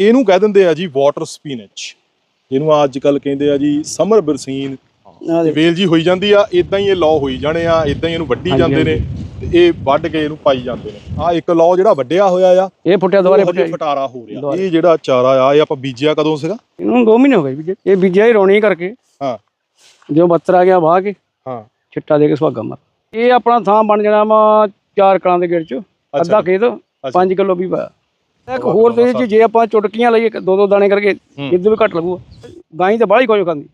ਇਹਨੂੰ ਕਹਿ ਦਿੰਦੇ ਆ ਜੀ ਵਾਟਰ ਸਪਿਨਚ ਜਿਹਨੂੰ ਅੱਜ ਕੱਲ ਕਹਿੰਦੇ ਆ ਜੀ ਸਮਰ ਬਰਸੀਨ। ਵੇਲ ਜੀ ਹੋਈ ਜਾਂਦੀ ਆ ਇਦਾਂ ਹੀ ਇਹ ਲੌ ਹੋਈ ਜਾਣੇ ਆ ਇਦਾਂ ਹੀ ਇਹਨੂੰ ਵੱਢੀ ਜਾਂਦੇ ਨੇ ਤੇ ਇਹ ਵੱਢ ਕੇ ਇਹਨੂੰ ਪਾਈ ਜਾਂਦੇ ਨੇ। ਆ ਇੱਕ ਲੌ ਜਿਹੜਾ ਵੱਢਿਆ ਹੋਇਆ ਆ ਇਹ ਫੁੱਟਿਆ ਦੁਬਾਰੇ ਫੁੱਟਿਆ। ਫਟਾਰਾ ਹੋ ਰਿਹਾ। ਇਹ ਜਿਹੜਾ ਚਾਰਾ ਆ ਇਹ ਆਪਾਂ ਬੀਜਿਆ ਕਦੋਂ ਸੀਗਾ? ਇਹਨੂੰ 2 ਮਹੀਨੇ ਹੋ ਗਏ ਬੀਜੇ। ਇਹ ਬੀਜਿਆ ਹੀ ਰੌਣੀ ਕਰਕੇ। ਹਾਂ। ਜੋ ਬੱਤਰ ਆ ਗਿਆ ਵਾਹ ਕੇ। ਹਾਂ। ਛਿੱਟਾ ਦੇ ਕੇ ਸੁਹਾਗਾ ਮਾਰ। ਇਹ ਆਪਣਾ ਥਾਂ ਬਣ ਜਾਣਾ ਵਾ ਚਾਰ ਕਲਾਂ ਦੇ ਗੇੜ ਚ। ਅੱਧਾ ਖੇਤ 5 ਕਿਲੋ ਵੀ ਪਾਇਆ ਇੱਕ ਹੋਰ ਤੇ ਚ ਜੇ ਆਪਾਂ ਚੁਟਕੀਆਂ ਲਈਏ ਦੋ ਦੋ ਦਾਣੇ ਕਰਕੇ ਇਦੋਂ ਵੀ ਘੱਟ ਲੱਗੂਗਾ ਗਾਈ ਤਾਂ ਬਾਹਲੀ ਕੁਝ ਖਾਂਦੀ।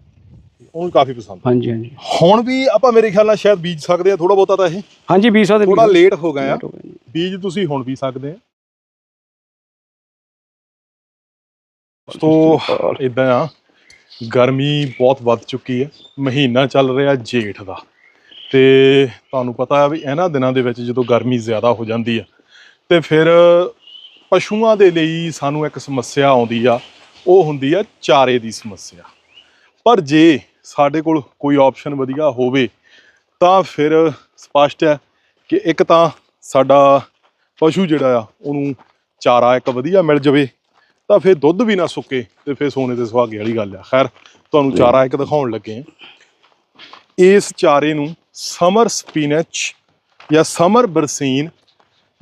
ਉਹਨੂੰ ਕਾਫੀ ਪਸੰਦ। ਹਾਂਜੀ ਹਾਂਜੀ। ਹੁਣ ਵੀ ਆਪਾਂ ਮੇਰੇ ਖਿਆਲ ਨਾਲ ਸ਼ਾਇਦ ਬੀਜ ਸਕਦੇ ਆ ਥੋੜਾ ਬਹੁਤਾ ਤਾਂ ਇਹ। ਹਾਂਜੀ 20 ਸਾਲ ਦੇ ਥੋੜਾ ਲੇਟ ਹੋ ਗਏ ਆ। ਬੀਜ ਤੁਸੀਂ ਹੁਣ ਵੀ ਸਕਦੇ ਆ। ਤੋ ਇਦਾਂ ਆ ਗਰਮੀ ਬਹੁਤ ਵੱਧ ਚੁੱਕੀ ਹੈ। ਮਹੀਨਾ ਚੱਲ ਰਿਹਾ ਜੇਠ ਦਾ। ਤੇ ਤੁਹਾਨੂੰ ਪਤਾ ਹੈ ਵੀ ਇਹਨਾਂ ਦਿਨਾਂ ਦੇ ਵਿੱਚ ਜਦੋਂ ਗਰਮੀ ਜ਼ਿਆਦਾ ਹੋ ਜਾਂਦੀ ਆ ਤੇ ਫਿਰ ਪਸ਼ੂਆਂ ਦੇ ਲਈ ਸਾਨੂੰ ਇੱਕ ਸਮੱਸਿਆ ਆਉਂਦੀ ਆ ਉਹ ਹੁੰਦੀ ਆ ਚਾਰੇ ਦੀ ਸਮੱਸਿਆ। ਪਰ ਜੇ ਸਾਡੇ ਕੋਲ ਕੋਈ ਆਪਸ਼ਨ ਵਧੀਆ ਹੋਵੇ ਤਾਂ ਫਿਰ ਸਪਸ਼ਟ ਹੈ ਕਿ ਇੱਕ ਤਾਂ ਸਾਡਾ ਪਸ਼ੂ ਜਿਹੜਾ ਆ ਉਹਨੂੰ ਚਾਰਾ ਇੱਕ ਵਧੀਆ ਮਿਲ ਜਾਵੇ ਤਾਂ ਫਿਰ ਦੁੱਧ ਵੀ ਨਾ ਸੁੱਕੇ ਤੇ ਫਿਰ ਸੋਨੇ ਤੇ ਸੁਹਾਗੇ ਵਾਲੀ ਗੱਲ ਆ। ਖੈਰ ਤੁਹਾਨੂੰ ਚਾਰਾ ਇੱਕ ਦਿਖਾਉਣ ਲੱਗੇ ਇਸ ਚਾਰੇ ਨੂੰ ਸਮਰ ਸਪਿਨਚ ਜਾਂ ਸਮਰ ਬਰਸੀਨ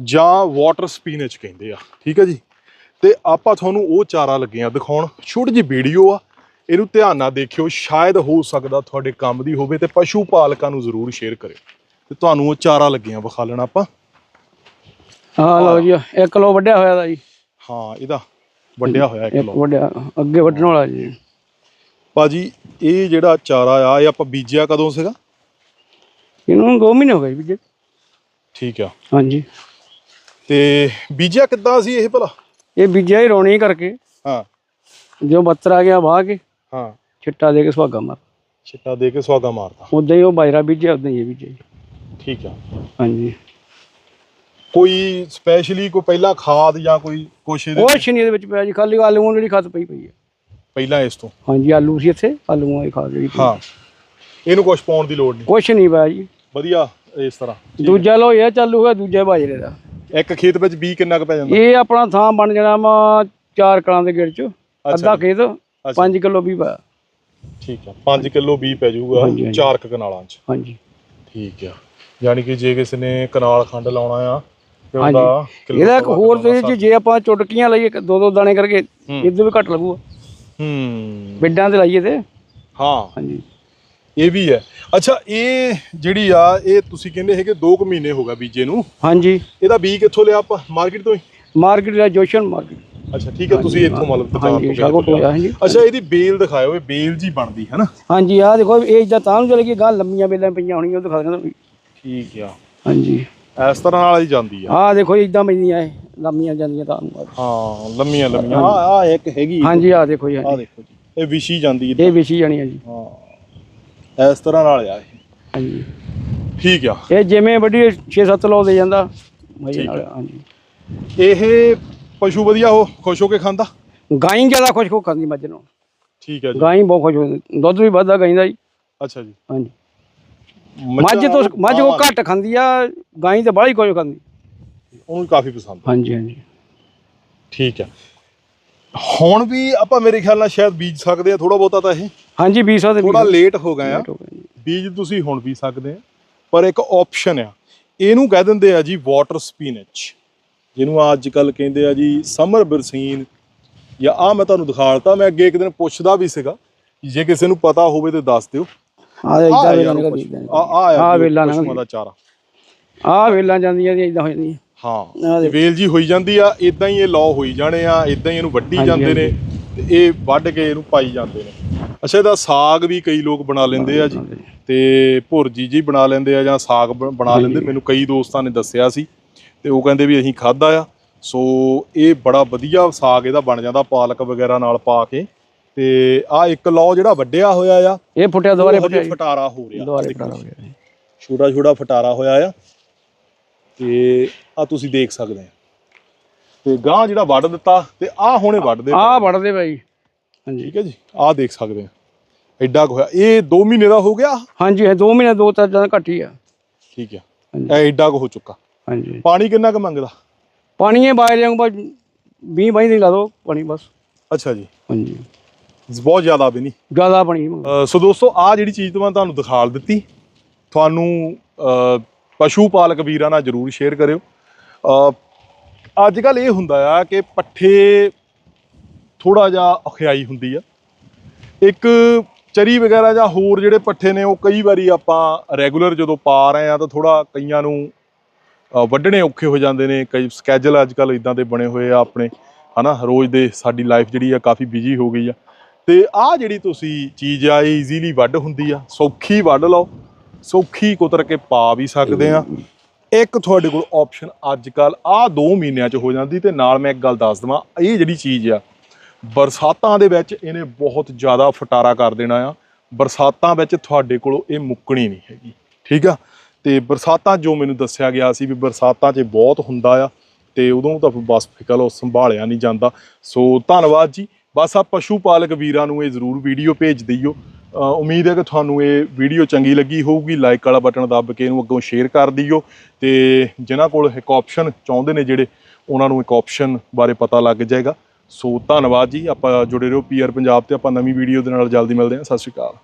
ਜਾਂ ਵਾਟਰ ਸਪਿਨਚ ਕਹਿੰਦੇ ਆ ਠੀਕ ਹੈ ਜੀ? ਤੇ ਆਪਾਂ ਤੁਹਾਨੂੰ ਉਹ ਚਾਰਾ ਲੱਗੇ ਆ ਦਿਖਾਉਣ। ਛੋਟੀ ਜਿਹੀ ਵੀਡੀਓ ਆ ਇਹਨੂੰ ਧਿਆਨ ਨਾਲ ਦੇਖਿਓ ਸ਼ਾਇਦ ਹੋ ਸਕਦਾ ਤੁਹਾਡੇ ਕੰਮ ਦੀ ਹੋਵੇ ਤੇ ਪਸ਼ੂ ਪਾਲਕਾਂ ਨੂੰ ਜ਼ਰੂਰ ਸ਼ੇਅਰ ਕਰਿਓ। ਤੇ ਤੁਹਾਨੂੰ ਉਹ ਚਾਰਾ ਲੱਗੀਆਂ ਵਿਖਾ ਲੈਣਾ ਆਪਾਂ। ਹਾਂ ਲਓ ਜੀ 1 ਕਿਲੋ ਵੱਡਿਆ ਹੋਇਆ ਦਾ ਜੀ। ਹਾਂ ਇਹਦਾ ਵੱਡਿਆ ਹੋਇਆ ਇੱਕ ਇੱਕ ਲੋ ਵੱਡਿਆ ਅੱਗੇ ਵੱਢਣ ਵਾਲਾ ਜੀ। ਭਾਜੀ ਇਹ ਜਿਹੜਾ ਚਾਰਾ ਆ ਇਹ ਆਪਾਂ ਬੀਜਿਆ ਕਦੋਂ ਸੀਗਾ? ਇਹਨੂੰ 2 ਮਹੀਨੇ ਹੋ ਗਏ ਬੀਜੇ। ਠੀਕ ਆ। ਹਾਂਜੀ। ਤੇ ਬੀਜਿਆ ਕਿੱਦਾਂ ਸੀ ਇਹ ਭਲਾ? ਇਹ ਬੀਜਿਆ ਹੀ ਰੌਣੀ ਕਰਕੇ। ਹਾਂ। ਜੋ ਬੱਤਰ ਆ ਗਿਆ ਵਾਹ ਕੇ ਹਾਂ। ਛਿੱਟਾ ਦੇ ਕੇ ਸੁਹਾਗਾ ਮਾਰ। ਛਿੱਟਾ ਦੇ ਕੇ ਸਵਾਗਾ ਮਾਰਦਾ ਉਦਾਂ ਹੀ ਉਹ ਬਾਜਰਾ ਬੀਜਿਆ ਉਦਾਂ ਹੀ ਇਹ ਬੀਜਿਆ ਜੀ। ਠੀਕ ਆ। ਹਾਂਜੀ। ਕੋਈ ਸਪੈਸ਼ਲੀ ਕੋਈ ਪਹਿਲਾਂ ਖਾਦ ਜਾਂ ਕੋਈ ਕੁਛ ਇਹਦੇ ਕੁਛ ਨਹੀਂ ਇਹਦੇ ਵਿੱਚ ਪਿਆ ਜੀ ਖਾਲੀ ਆਲੂਆਂ ਜਿਹੜੀ ਖਾਦ ਪਈ ਪਈ ਹੈ ਪਹਿਲਾਂ ਇਸ ਤੋਂ? ਹਾਂਜੀ ਆਲੂ ਸੀ ਇੱਥੇ ਆਲੂਆਂ ਦੀ ਖਾਦ ਜਿਹੜੀ। ਹਾਂ। ਇਹਨੂੰ ਕੁਛ ਪਾਉਣ ਦੀ ਲੋੜ ਨਹੀਂ? ਕੁਛ ਨਹੀਂ ਪਿਆ ਜੀ। ਵਧੀਆ ਇਸ ਤਰ੍ਹਾਂ। ਦੂਜਾ ਲੋ ਇਹ ਚਾਲੂ ਹੋਇਆ ਦੂਜੇ ਬਾਜਰੇ ਦਾ। ਇੱਕ ਖੇਤ ਵਿੱਚ ਬੀ ਕਿੰਨਾ ਕੁ ਪੈ ਜਾਂਦਾ? ਇਹ ਆਪਣਾ ਥਾਂ ਬਣ ਜਾਣਾ ਵਾ ਚਾਰ ਕਲਾਂ ਦੇ ਗੇੜ ਚ। ਅੱਧਾ ਖੇਤ 5 ਕਿਲੋ ਵੀ ਪਾਇਆ ਠੀਕ ਆ 5 ਕਿਲੋ ਬੀ ਪੈ ਜਾਊਗਾ ਹਾਂਜੀ, ਹਾਂਜੀ। ਚਾਰ ਕੁ ਕਨਾਲਾਂ 'ਚ। ਹਾਂਜੀ। ਠੀਕ ਆ। ਯਾਨੀ ਕਿ ਜੇ ਕਿਸੇ ਨੇ ਕਨਾਲ ਖੰਡ ਲਾਉਣਾ ਆ ਤੇ। ਉਹਦਾ ਇਹਦਾ ਇੱਕ ਹੋਰ ਕਿੱਲੋ ਤੇ ਜੇ ਆਪਾਂ ਚੁਟਕੀਆਂ ਲਈਏ ਦੋ ਦੋ ਦਾਣੇ ਕਰਕੇ ਇਦੋਂ ਵੀ ਘੱਟ ਲੱਗੂਗਾ ਹੂੰ। ਬਿੱਡਾਂ ਤੇ ਲਾਈਏ ਤੇ। ਹਾਂ। ਹਾਂਜੀ। ਇਹ ਵੀ ਹੈ। ਅੱਛਾ ਇਹ ਜਿਹੜੀ ਆ ਇਹ ਤੁਸੀਂ ਕਹਿੰਦੇ ਹੈਗੇ 2 ਕੁ ਮਹੀਨੇ ਹੋ ਗਏ ਬੀਜੇ ਨੂੰ। ਹਾਂਜੀ। ਇਹਦਾ ਬੀ ਕਿੱਥੋਂ ਲਿਆ ਆਪਾਂ? ਮਾਰਕੀਟ ਤੋਂ ਹੀ? ਮਾਰਕੀਟ ਦਾ ਜੋਸ਼ਨ ਮਾਰਕੀਟ। ਅੱਛਾ ਠੀਕ ਹੈ ਤੁਸੀਂ ਇੱਥੋਂ ਮਤਲਬ ਹਾਂਜੀ ਸ਼ਾਗੋ ਤੋਂ ਲਿਆ। ਹਾਂਜੀ। ਅੱਛਾ ਇਹਦੀ ਬੇਲ ਦਿਖਾਇਓ ਇਹ ਬੇਲ ਜੀ ਬਣਦੀ ਹੈ ਨਾ? ਹਾਂਜੀ ਆਹ ਦੇਖੋ ਇਹ ਇਦਾਂ ਤਾਂ ਨੂੰ ਚਲੇ ਗਈ ਗਾਂ ਲੰਮੀਆਂ ਬੇਲਾਂ ਪਈਆਂ ਹੋਣਗੀਆਂ ਉਹ ਦਿਖਾ ਦਿੰਦਾ ਵੀ। ਠੀਕ ਆ। ਹਾਂਜੀ। ਇਸ ਤਰ੍ਹਾਂ ਨਾਲ ਹੀ ਜਾਂਦੀ ਆ। ਆਹ ਦੇਖੋ ਇਦਾਂ ਪੈਂਦੀਆਂ ਇਹ ਲੰਮੀਆਂ ਜਾਂਦੀਆਂ ਤਾਂ ਨੂੰ। ਹਾਂ ਲੰਮੀਆਂ ਲੰਮੀਆਂ। ਆ ਆ ਇੱਕ ਹੈਗੀ। ਹਾਂਜੀ ਆਹ ਦੇਖੋ ਜੀ ਆ ਹਾਂਜੀ ਦੇਖੋ ਜੀ ਇਹ ਵਿਸ਼ੀ ਜਾਂਦੀ ਹੈ ਇਹ ਵਿਛੀ ਜਾਣੀ ਹੈ ਜੀ। ਹਾਂ। ਇਸ ਤਰ੍ਹਾਂ ਨਾਲ ਆ ਇਹ ਹਾਂਜੀ। ਠੀਕ ਆ। ਇਹ ਜਿਵੇਂ ਵੱਡੀ 6-7 ਲੋ ਦੇ ਜਾਂਦਾ ਮਜ਼ੇ ਠੀਕ ਨਾਲ ਹਾਂਜੀ। ਇਹ ਪਸ਼ੂ ਵਧੀਆ ਹੋ ਖੁਸ਼ ਹੋ ਕੇ ਖਾਂਦਾ? ਗਾਈ ਜ਼ਿਆਦਾ ਖੁਸ਼ ਹੋ ਖਾਂਦੀ ਮੱਝ ਨੂੰ ਠੀਕ ਹੈ ਜੀ। ਗਾਈ ਬਹੁਤ ਖੁਸ਼ ਹੋ ਦੁੱਧ ਵੀ ਵੱਧਦਾ ਗਾਈ ਦਾ ਜੀ। ਅੱਛਾ ਜੀ। ਹਾਂਜੀ। ਮੱਝ ਤੋਂ ਮੱਝ ਕੋ ਘੱਟ ਖਾਂਦੀ ਆ ਗਾਈ ਤੇ ਬਾਹਲੀ ਕੁਝ ਖਾਂਦੀ। ਉਹਨੂੰ ਕਾਫੀ ਪਸੰਦ ਆ। ਹਾਂਜੀ ਹਾਂਜੀ। ਠੀਕ ਹੈ ਹੁਣ ਵੀ ਆਪਾਂ ਮੇਰੇ ਖਿਆਲ ਨਾਲ ਸ਼ਾਇਦ ਬੀਜ ਸਕਦੇ ਆ ਥੋੜਾ ਬਹੁਤਾ ਤਾਂ ਇਹ। ਹਾਂਜੀ 20 ਸਾਲ ਦੇ ਥੋੜਾ ਲੇਟ ਹੋ ਗਏ ਆ। ਬੀਜ ਤੁਸੀਂ ਹੁਣ ਵੀ ਸਕਦੇ ਆ ਪਰ ਇੱਕ ਆਪਸ਼ਨ ਆ। ਇਹਨੂੰ ਕਹਿ ਦਿੰਦੇ ਆ ਜੀ ਵਾਟਰ ਸਪਿਨਚ ਜਿਹਨੂੰ ਅੱਜ ਕੱਲ ਕਹਿੰਦੇ ਆ ਜੀ ਸਮਰ ਬਰਸੀਨ। ਜਾਂ ਆ ਮੈਂ ਤੁਹਾਨੂੰ ਦਿਖਾਲਤਾ ਮੈਂ ਅੱਗੇ ਇੱਕ ਦਿਨ ਪੁੱਛਦਾ ਵੀ ਸੀਗਾ ਜੇ ਕਿਸੇ ਨੂੰ ਪਤਾ ਹੋਵੇ ਤੇ ਦੱਸ ਦਿਓ। ਆ ਇਦਾਂ ਵੇਲਾਂ। ਆ ਆ। ਦਾ ਚਾਰਾ। ਜਾਂਦੀਆਂ ਜੀ ਇਦਾਂ ਹੋ ਜਾਂਦੀਆਂ। ਹਾਂ ਆਹ ਦੇਖੋ। ਵੇਲ ਜੀ ਹੋਈ ਜਾਂਦੀ ਆ ਇਦਾਂ ਹੀ ਇਹ ਲੌ ਹੋਈ ਜਾਣੇ ਆ ਇਦਾਂ ਹੀ ਇਹਨੂੰ ਵੱਢੀ ਜਾਂਦੇ ਨੇ ਤੇ ਇਹ ਵੱਢ ਕੇ ਇਹਨੂੰ ਪਾਈ ਜਾਂਦੇ ਨੇ। ਅੱਛਾ ਇਹਦਾ ਸਾਗ ਵੀ ਕਈ ਲੋਕ ਬਣਾ ਲੈਂਦੇ ਆ ਜੀ। ਤੇ ਭੁਰਜੀ ਜੀ ਬਣਾ ਲੈਂਦੇ ਆ ਜਾਂ ਸਾਗ ਬਣਾ ਲੈਂਦੇ। ਮੈਨੂੰ ਕਈ ਦੋਸਤਾਂ ਨੇ ਦੱਸਿਆ ਸੀ ਤੇ ਉਹ ਕਹਿੰਦੇ ਵੀ ਅਸੀਂ ਖਾਦਾ ਆ। ਸੋ ਇਹ ਬੜਾ ਵਧੀਆ ਸਾਗ ਇਹਦਾ ਬਣ ਜਾਂਦਾ ਪਾਲਕ ਵਗੈਰਾ ਨਾਲ ਪਾ ਕੇ। ਤੇ ਆ ਇੱਕ ਲੌ ਜਿਹੜਾ ਵੱਡਿਆ ਹੋਇਆ ਆ ਇਹ ਫੁੱਟਿਆ ਦੁਬਾਰੇ। ਫਟਾਰਾ ਹੋ ਰਿਹਾ। ਦੁਬਾਰੇ ਫਟਾਰਾ ਹੋ ਗਿਆ। ਛੋਟਾ ਛੋਟਾ ਫਟਾਰਾ ਹੋਇਆ ਆ। ਤੇ ਆ ਤੁਸੀਂ ਦੇਖ ਸਕਦੇ ਆ। ਤੇ ਗਾਂ ਜਿਹੜਾ ਵੱਢ ਦਿੱਤਾ ਤੇ ਆ ਹੁਣੇ ਵੱਢਦੇ। ਆਹ ਵੜਦੇ ਬਾਈ ਹਾਂਜੀ। ਠੀਕ ਹੈ ਜੀ। ਆ ਦੇਖ ਸਕਦੇ ਆ। ਐਡਾ ਕੁ ਹੋਇਆ। ਇਹ 2 ਮਹੀਨੇ ਦਾ ਹੋ ਗਿਆ? ਹਾਂਜੀ ਇਹ 2 ਮਹੀਨੇ ਦੋ ਤਾਂ ਜਾਂ ਘੱਟ ਹੀ ਆ। ਠੀਕ ਆ। ਇਹ ਐਡਾ ਕੁ ਹੋ ਚੁੱਕਾ। ਹਾਂਜੀ। ਪਾਣੀ ਕਿੰਨਾ ਕੁ ਮੰਗਦਾ? ਪਾਣੀ ਇਹ ਬਾਜਰੇ ਵਾਂਗ ਬਸ 20 ਬਾਈ ਦੀ ਲਾ ਦੋ ਪਾਣੀ ਬਸ। ਅੱਛਾ ਜੀ। ਹਾਂਜੀ। ਬਹੁਤ ਜ਼ਿਆਦਾ ਵੀ ਨਹੀਂ। ਜ਼ਿਆਦਾ ਪਾਣੀ ਸੋ ਦੋਸਤੋ ਆ ਜਿਹੜੀ ਚੀਜ਼ ਮੈਂ ਤੁਹਾਨੂੰ ਦਿਖਾਲ ਦਿੱਤੀ ਤੁਹਾਨੂੰ ਪਸ਼ੂ ਪਾਲਕ ਵੀਰਾਂ ਨਾਲ ਜਰੂਰ ਸ਼ੇਅਰ ਕਰਿਓ। ਅੱਜ ਕੱਲ ਇਹ ਹੁੰਦਾ ਆ ਕਿ ਪੱਠੇ ਥੋੜਾ ਜਿਹਾ ਔਖਿਆਈ ਹੁੰਦੀ ਆ। ਇੱਕ ਚਰੀ ਵਗੈਰਾ ਜਾਂ ਹੋਰ ਜਿਹੜੇ ਪੱਠੇ ਨੇ, ਉਹ ਕਈ ਵਾਰੀ ਆਪਾਂ ਰੈਗੂਲਰ ਜਦੋਂ ਪਾ ਰਹੇ ਆ ਤਾਂ ਥੋੜਾ ਕਈਆਂ ਨੂੰ ਵੱਢਣੇ ਔਖੇ ਹੋ ਜਾਂਦੇ ਨੇ। ਕਈ ਸਕੇਜੂਲ ਅੱਜ ਕੱਲ ਇਦਾਂ ਦੇ ਬਣੇ ਹੋਏ ਆ ਆਪਣੇ, ਹਨਾ? ਰੋਜ਼ ਦੇ ਸਾਡੀ ਲਾਈਫ ਜਿਹੜੀ ਆ ਕਾਫੀ ਬਿਜ਼ੀ ਹੋ ਗਈ ਆ। ਤੇ ਆਹ ਜਿਹੜੀ ਤੁਸੀਂ ਚੀਜ਼ ਆ, ਇਹ ਈਜ਼ੀਲੀ ਵੱਢ ਹੁੰਦੀ ਆ। ਸੌਖੀ ਵੱਢ ਲਓ। ਸੌਖੀ ਕੁਤਰ ਕੇ ਪਾ ਵੀ ਸਕਦੇ ਆ। ਇੱਕ ਤੁਹਾਡੇ ਕੋਲ ਆਪਸ਼ਨ ਅੱਜ ਕੱਲ ਆਹ 2 ਮਹੀਨਿਆਂ ਚ ਹੋ ਜਾਂਦੀ ਤੇ ਨਾਲ ਮੈਂ ਇੱਕ ਗੱਲ ਦੱਸ ਦਵਾਂ। ਇਹ ਜਿਹੜੀ ਚੀਜ਼ ਆ ਬਰਸਾਤਾਂ ਦੇ ਵਿੱਚ ਇਹਨੇ ਬਹੁਤ ਜ਼ਿਆਦਾ ਫਟਾਰਾ ਕਰ ਦੇਣਾ ਆ। ਬਰਸਾਤਾਂ ਵਿੱਚ ਤੁਹਾਡੇ ਕੋਲੋਂ ਇਹ ਮੁੱਕਣੀ ਨਹੀਂ ਹੈਗੀ, ਠੀਕ ਆ? ਤੇ ਬਰਸਾਤਾਂ ਜੋ ਮੈਨੂੰ ਦੱਸਿਆ ਗਿਆ ਸੀ ਵੀ ਬਰਸਾਤਾਂ 'ਚ ਬਹੁਤ ਹੁੰਦਾ ਆ ਤੇ ਉਦੋਂ ਤਾਂ ਬਸ ਫਿਕਰ ਉਹ ਸੰਭਾਲਿਆ ਨਹੀਂ ਜਾਂਦਾ। ਸੋ ਧੰਨਵਾਦ ਜੀ। ਬਸ ਆ ਪਸ਼ੂ ਪਾਲਕ ਵੀਰਾਂ ਨੂੰ ਇਹ ਜ਼ਰੂਰ ਵੀਡੀਓ ਭੇਜ ਦਿਓ। ਉਮੀਦ ਹੈ ਕਿ ਤੁਹਾਨੂੰ ਇਹ ਵੀਡੀਓ ਚੰਗੀ ਲੱਗੀ ਹੋਊਗੀ। ਲਾਈਕ ਵਾਲਾ ਬਟਨ ਦੱਬ ਕੇ ਇਹਨੂੰ ਅੱਗੋਂ ਸ਼ੇਅਰ ਕਰ ਦਿਓ। ਤੇ ਜਿਨ੍ਹਾਂ ਕੋਲ ਇੱਕ ਆਪਸ਼ਨ ਚਾਹੁੰਦੇ ਨੇ ਜਿਹੜੇ, ਉਹਨਾਂ ਨੂੰ ਇੱਕ ਆਪਸ਼ਨ ਬਾਰੇ ਪਤਾ ਲੱਗ ਜਾਏਗਾ। ਸੋ ਧੰਨਵਾਦ ਜੀ, ਆਪਾਂ ਜੁੜੇ ਰਹੋ ਪੀਆਰ ਪੰਜਾਬ ਤੇ ਆਪਾਂ ਨਵੀਂ ਵੀਡੀਓ ਦੇ ਨਾਲ, ਜਲਦੀ ਮਿਲਦੇ ਹਾਂ, ਸਤਿ ਸ਼੍ਰੀ ਅਕਾਲ।